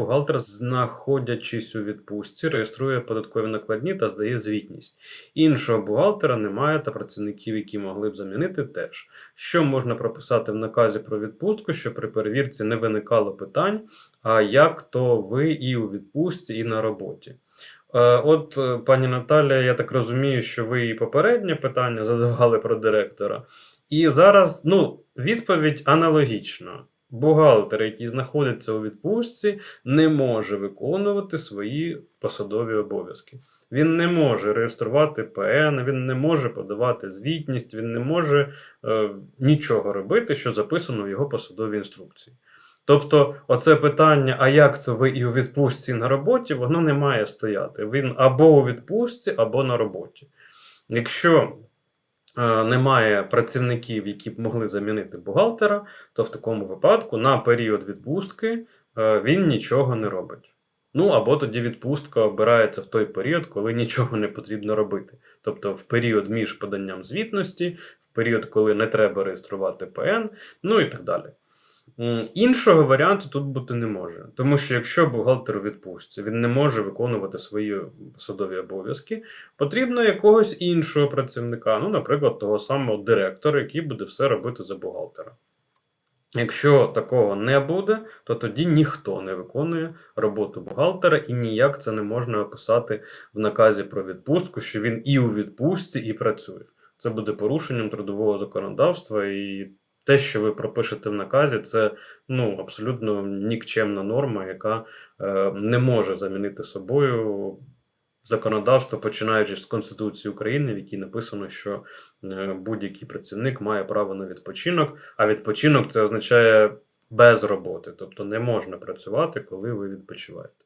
бухгалтер, знаходячись у відпустці, реєструє податкові накладні та здає звітність. Іншого бухгалтера немає та працівників, які могли б замінити, теж. Що можна прописати в наказі про відпустку, щоб при перевірці не виникало питань, а як то ви і у відпустці, і на роботі. Е, От, е, пані Наталя, я так розумію, що ви і попереднє питання задавали про директора. І зараз ну, відповідь аналогічна. Бухгалтер, який знаходиться у відпустці, не може виконувати свої посадові обов'язки. Він не може реєструвати ПН, він не може подавати звітність, він не може е, нічого робити, що записано в його посадовій інструкції. Тобто, оце питання, а як то ви і у відпустці на роботі, воно не має стояти. Він або у відпустці, або на роботі. Якщо немає працівників, які б могли замінити бухгалтера, то в такому випадку на період відпустки е, він нічого не робить. Ну або тоді відпустка обирається в той період, коли нічого не потрібно робити. Тобто в період між поданням звітності, в період, коли не треба реєструвати ПН, ну і так далі. Іншого варіанту тут бути не може. Тому що якщо бухгалтер відпустці, він не може виконувати свої посадові обов'язки, потрібно якогось іншого працівника, ну, наприклад, того самого директора, який буде все робити за бухгалтера. Якщо такого не буде, то тоді ніхто не виконує роботу бухгалтера і ніяк це не можна описати в наказі про відпустку, що він і у відпустці, і працює. Це буде порушенням трудового законодавства, і те, що ви пропишете в наказі, це ну, абсолютно нікчемна норма, яка е, не може замінити собою законодавство, починаючи з Конституції України, в якій написано, що е, будь-який працівник має право на відпочинок, а відпочинок це означає без роботи, тобто не можна працювати, коли ви відпочиваєте.